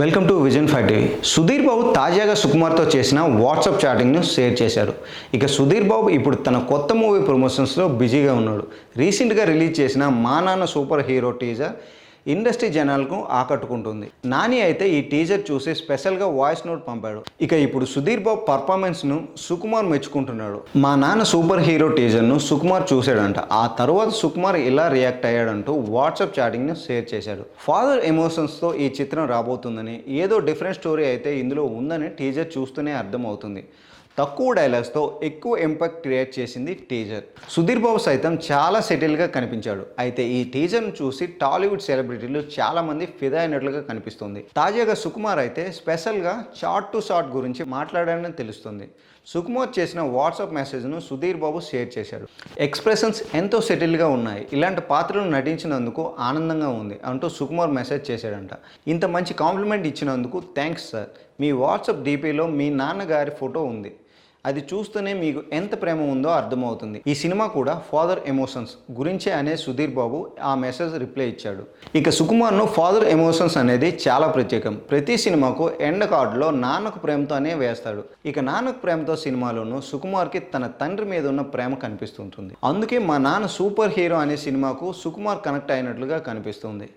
Welcome to vision five TV. Sudheer Babu తాజాగా సుకుమార్తో చేసిన వాట్సాప్ చాటింగ్ను షేర్ చేశారు. ఇక సుధీర్ బాబు ఇప్పుడు తన కొత్త మూవీ ప్రమోషన్స్లో బిజీగా ఉన్నాడు. రీసెంట్గా రిలీజ్ చేసిన మా నాన్న సూపర్ హీరో టీజర్ ఇండస్ట్రీ జనాలకు ఆకట్టుకుంటుంది. నాని అయితే ఈ టీజర్ చూసి స్పెషల్గా వాయిస్ నోట్ పంపాడు. ఇక ఇప్పుడు సుధీర్ బాబు పర్ఫార్మెన్స్ను సుకుమార్ మెచ్చుకుంటున్నాడు. మా నాన్న సూపర్ హీరో టీజర్ను సుకుమార్ చూశాడంట. ఆ తర్వాత సుకుమార్ ఇలా రియాక్ట్ అయ్యాడంటూ వాట్సాప్ చాటింగ్ను షేర్ చేశాడు. ఫాదర్ ఎమోషన్స్తో ఈ చిత్రం రాబోతుందని ఏదో డిఫరెంట్ స్టోరీ అయితే ఇందులో ఉందని టీజర్ చూస్తూనే అర్థమవుతుంది. తక్కువ డైలాగ్స్తో ఎక్కువ ఇంపాక్ట్ క్రియేట్ చేసింది టీజర్. సుధీర్ బాబు సైతం చాలా సెటిల్గా కనిపించాడు. అయితే ఈ టీజర్ను చూసి టాలీవుడ్ సెలబ్రిటీలు చాలామంది ఫిదా అయినట్లుగా కనిపిస్తుంది. తాజాగా సుకుమార్ అయితే స్పెషల్గా షార్ట్ టు షార్ట్ గురించి మాట్లాడాడని తెలుస్తుంది. సుకుమార్ చేసిన వాట్సాప్ మెసేజ్ను సుధీర్ బాబు షేర్ చేశాడు. ఎక్స్ప్రెషన్స్ ఎంతో సెటిల్గా ఉన్నాయి. ఇలాంటి పాత్రలు నటించినందుకు ఆనందంగా ఉంది అంటూ సుకుమార్ మెసేజ్ చేశాడంట. ఇంత మంచి కాంప్లిమెంట్ ఇచ్చినందుకు థ్యాంక్స్ సార్. మీ వాట్సాప్ డీపీలో మీ నాన్నగారి ఫోటో ఉంది. అది చూస్తూనే మీకు ఎంత ప్రేమ ఉందో అర్థమవుతుంది. ఈ సినిమా కూడా ఫాదర్ ఎమోషన్స్ గురించే అనే సుధీర్ బాబు ఆ మెసేజ్ రిప్లై ఇచ్చాడు. ఇక సుకుమార్ను ఫాదర్ ఎమోషన్స్ అనేది చాలా ప్రత్యేకం. ప్రతి సినిమాకు ఎండ్ కార్డులో నాన్నకు ప్రేమతోనే వేస్తాడు. ఇక నాన్నకు ప్రేమతో సినిమాలోనూ సుకుమార్కి తన తండ్రి మీద ఉన్న ప్రేమ కనిపిస్తుంటుంది. అందుకే మా నాన్న సూపర్ హీరో అనే సినిమాకు సుకుమార్ కనెక్ట్ అయినట్లుగా కనిపిస్తుంది.